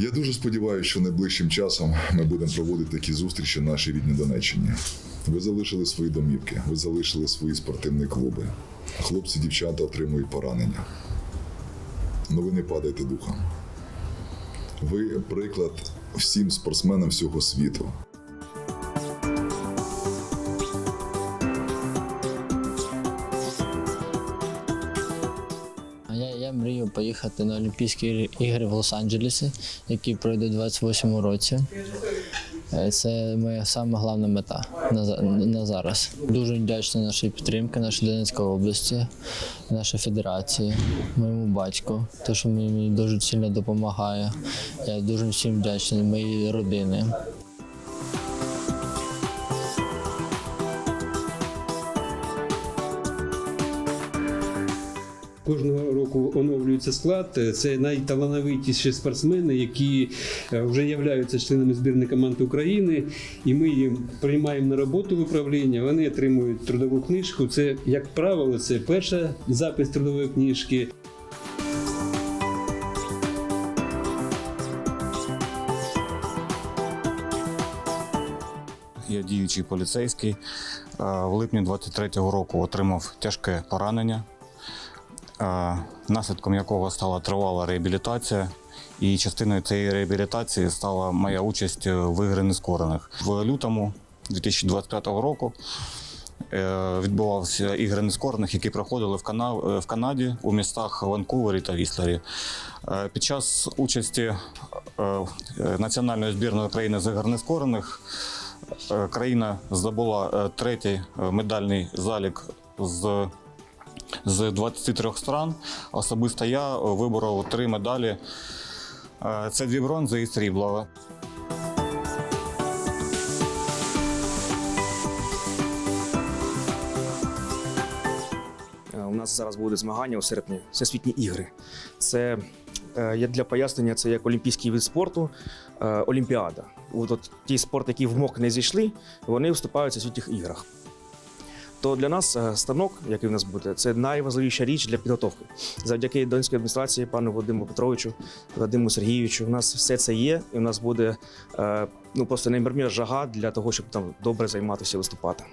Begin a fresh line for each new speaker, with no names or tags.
Я дуже сподіваюся, що найближчим часом ми будемо проводити такі зустрічі в нашій рідній Донеччині. Ви залишили свої домівки, ви залишили свої спортивні клуби. Хлопці, дівчата отримують поранення. Но ви не падайте духом. Ви приклад всім спортсменам всього світу.
Мрію поїхати на Олімпійські ігри в Лос-Анджелесі, які пройдуть у 28-му році. Е, Це моя саме головна мета на, зараз. Дуже вдячний нашій підтримці, нашій Донецької області, нашій федерації, моєму батьку, те, що мені дуже сильно допомагає. Я дуже всім вдячний, моїй родині.
Кожного року оновлюється склад. Це найталановитіші спортсмени, які е, вже являються членами збірної команди України, і ми їм приймаємо на роботу в управління. Вони отримують трудову книжку. Це, як правило, це перша запис трудової книжки.
Я діючий поліцейський. Е, В липні 23-го року отримав тяжке поранення, е, наслідком якого стала тривала реабілітація. І частиною цієї реабілітації стала моя участь в ігри нескорених. В лютому 2025 року е, відбувалися ігри нескорених, які проходили в, Кана... е, в Канаді у містах Ванкувері та Віслері. Е, Під час участі е, е, національної збірної України з ігор нескорених Е, країна здобула е, третій е, медальний залік з, з 23 стран. Особисто я е, виборов три медалі. Е, Це дві бронзи і срібло.
Е, У нас зараз будуть змагання у серпні, всесвітні ігри. Це для пояснення, це як олімпійський вид спорту, Олімпіада. От, от ті спорти, які в МОК не зійшли, вони виступають у всесвітніх іграх. То для нас е, станок, який в нас буде, це найважливіша річ для підготовки. Завдяки Донецькій адміністрації, пану Вадиму Петровичу, Вадиму Сергійовичу, у нас все це є, і у нас буде е, ну, просто неймовірна жага для того, щоб там добре займатися виступати.